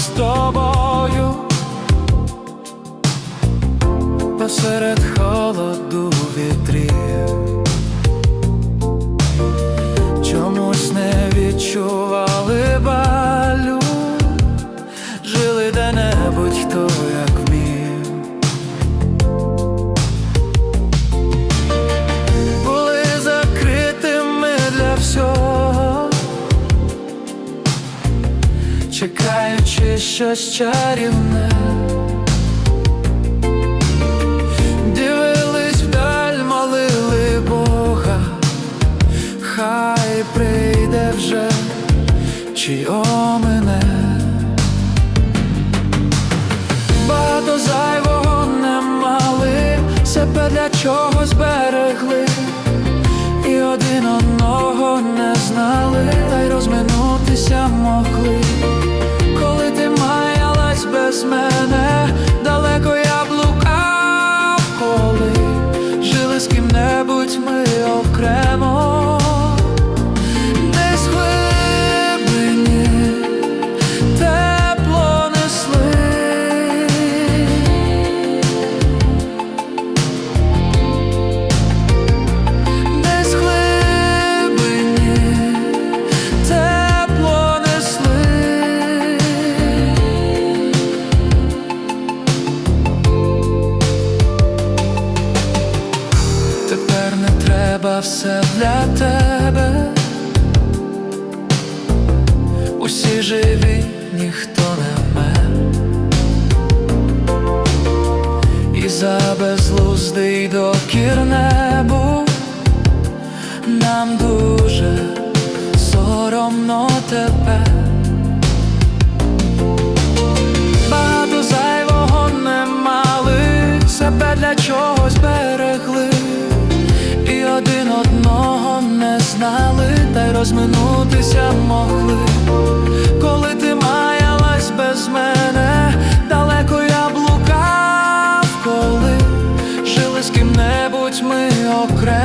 з тобою посеред холоду вітрів, чомусь не відчували балю, жили де-небудь хто як міг були закритими для всього. Чекай чекаючи щось чарівне. Дивились вдаль, молили Бога, хай прийде вже, чи омине. Багато зайвого не мали, себе для чогось берегли, і один одного не знали, та й розминутися могли. Не треба все для тебе. Усі живі, ніхто не вмер. І за безлуздий докір небу нам дуже соромно тепер. Багато зайвого не мали, себе для чогось берегли, один одного не знали, та й розминутися могли, коли ти маялась без мене, далеко я блукав, коли жили з ким-небудь ми окремо.